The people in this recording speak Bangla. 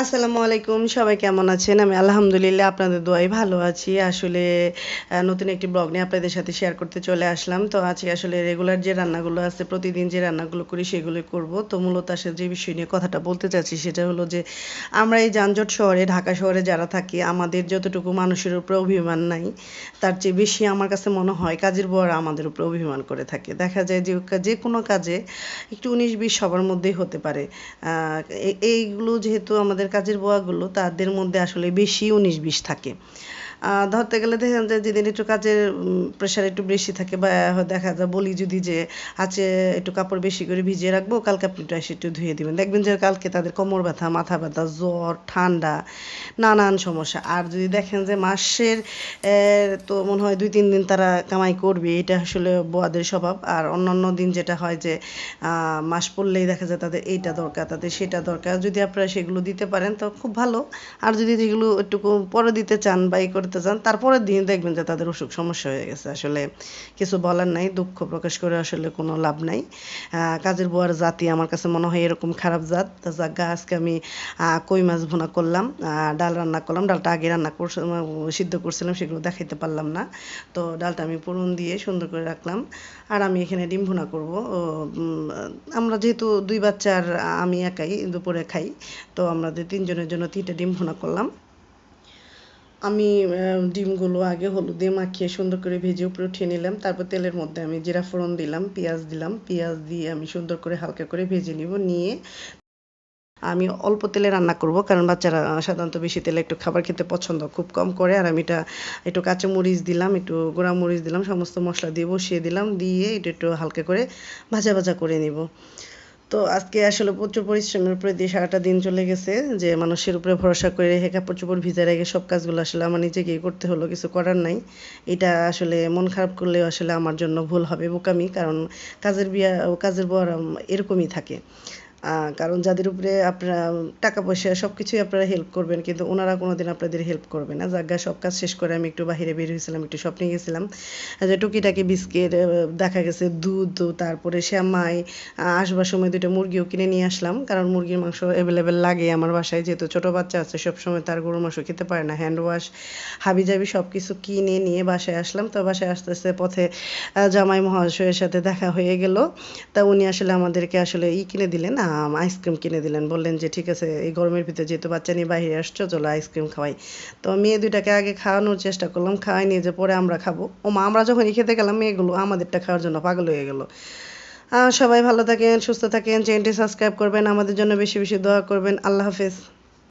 আসসালামু আলাইকুম, সবাই কেমন আছেন? আমি আলহামদুলিল্লাহ আপনাদের দোয়াই ভালো আছি। আসলে নতুন একটি ব্লগ নিয়ে আপনাদের সাথে শেয়ার করতে চলে আসলাম। তো আজকে আসলে রেগুলার যে রান্নাগুলো আছে, প্রতিদিন যে রান্নাগুলো করি সেগুলো করব। তো মূলত আসলে যে বিষয় নিয়ে কথাটা বলতে চাচ্ছি সেটা হলো যে, আমরা এই যানজট শহরে, ঢাকা শহরে যারা থাকি, আমাদের যতটুকু মানুষের উপরে অভিমান নাই, তার চেয়ে বেশি আমার কাছে মনে হয় কাজের বউরা আমাদের উপরে অভিমান করে থাকে। দেখা যায় যে যে কোনো কাজে একটু উনিশ বিশ সবার মধ্যেই হতে পারে। এইগুলো যেহেতু আমাদের কাজের বুয়াগুলো তাদের মধ্যে আসলে বেশি উনিশ বিশ থাকে। ধরতে গেলে দেখেন যে যেদিন একটু কাজের প্রেশার একটু বেশি থাকে বা দেখা যায় বলি যদি যে আছে একটু কাপড় বেশি করে ভিজিয়ে রাখব, কালকে আপনি একটু এসে একটু ধুয়ে দিবেন। দেখবেন যে কালকে তাদের কোমর ব্যথা, মাথা ব্যথা, জ্বর, ঠান্ডা, নানান সমস্যা। আর যদি দেখেন যে মাসের তো মনে হয় দুই, তিন দিন তারা কামাই করবে, এটা আসলে বোয়াদের স্বভাব। আর অন্যান্য দিন যেটা হয় যে মাস পড়লেই দেখা যায় তাদের এইটা দরকার, তাদের সেটা দরকার। যদি আপনারা সেগুলো দিতে পারেন, তো খুব ভালো। আর যদি যেগুলো একটু পরে দিতে চান বা ই করতে চান, তারপরের দিন দেখবেন যে তাদের অসুখ সমস্যা হয়ে গেছে। আসলে কিছু বলার নাই, দুঃখ প্রকাশ করে আসলে কোনো লাভ নাই। কাজের বুয়ার জাতি আমার কাছে মনে হয় এরকম খারাপ জাত। যাজ্ঞা আজকে আমি কই মাছ ভুনা করলাম ডাল রান্না করলাম। ডালটা আগে রান্না করছিলাম সিদ্ধ করছিলাম, সেগুলো দেখাইতে পারলাম না। তো ডালটা আমি পুরন দিয়ে সুন্দর করে রাখলাম। আর আমি এখানে ডিম ভুনা করব। আমরা যেহেতু দুই বাচ্চা আর আমি একাই দুপুরে খাই, তো আমাদের তিনজনের জন্য তিনটে ডিম ভুনা করলাম। আমি ডিমগুলো আগে হলুদ দিয়ে মাখিয়ে সুন্দর করে ভেজে উপরে উঠিয়ে নিলাম। তারপর তেলের মধ্যে আমি জিরা ফোড়ন দিলাম, পেঁয়াজ দিলাম। পেঁয়াজ দিয়ে আমি সুন্দর করে হালকা করে ভেজে নিব, নিয়ে আমি অল্প তেলে রান্না করব, কারণ বাচ্চারা সাধারণত বেশি তেলে একটু খাবার খেতে পছন্দ, খুব কম করে। আর আমি এটা, একটু কাঁচা মরিচ দিলাম, একটু গোড়া মরিচ দিলাম, সমস্ত মশলা দিয়ে বসিয়ে দিলাম, দিয়ে এটা একটু হালকা করে ভাজা ভাজা করে নিব। তো আজকে আসলে প্রচুর পরিশ্রমের উপরে দিয়ে সারাটা দিন চলে গেছে, যে মানুষের উপরে ভরসা করে রেখে প্রচুর চোপড় ভিজে রেখে সব কাজগুলো আসলে আমার নিজেকেই করতে হলো, কিছু করার নাই। এটা আসলে মন খারাপ করলেও আসলে আমার জন্য ভুল হবে বোকামি, কারণ কাজের বিয়া, কাজের বর এরকমই থাকে। কারণ যাদের উপরে আপনারা টাকা পয়সা সব কিছুই আপনারা হেল্প করবেন, কিন্তু ওনারা কোনোদিন আপনাদের হেল্প করবে না। জায়গা সব কাজ শেষ করে আমি একটু বাইরে বের হয়েছিলাম, একটু শপিং গেছিলাম। যে টুকিটাকি বিস্কিট দেখা গেছে দুধ, তারপরে শ্যামাই আসবার সময় দুটো মুরগিও কিনে নিয়ে আসলাম। কারণ মুরগির মাংস অ্যাভেলেবেল লাগে আমার বাসায়, যেহেতু ছোট বাচ্চা আছে সব সময় তার গরুর মাংস খেতে পারে না। হ্যান্ড ওয়াশ হাবি জাবি সব কিছু কিনে নিয়ে বাসায় আসলাম। তো বাসায় আসতে আসতে পথে জামাই মহাশয়ের সাথে দেখা হয়ে গেল। তা উনি আসলে আমাদেরকে আসলে ই কিনে দিলেন। আইসক্রিম কিনে দিলেন। বললেন যে, ঠিক আছে, এই গরমের ভিতরে যেহেতু বাচ্চা নিয়ে বাইরে আসছো, চলো আইসক্রিম খাওয়াই। তো মেয়ে দুইটাকে আগে খাওয়ানোর চেষ্টা করলাম, খাওয়াই নিয়ে যে পরে আমরা খাব। ও মা, আমরা যখন খেতে গেলাম, মেয়েগুলো আমাদেরটা খাওয়ার জন্য পাগল হয়ে গেলো। সবাই ভালো থাকেন, সুস্থ থাকেন, চ্যানেলটি সাবস্ক্রাইব করবেন, আমাদের জন্য বেশি বেশি দোয়া করবেন। আল্লাহ হাফেজ।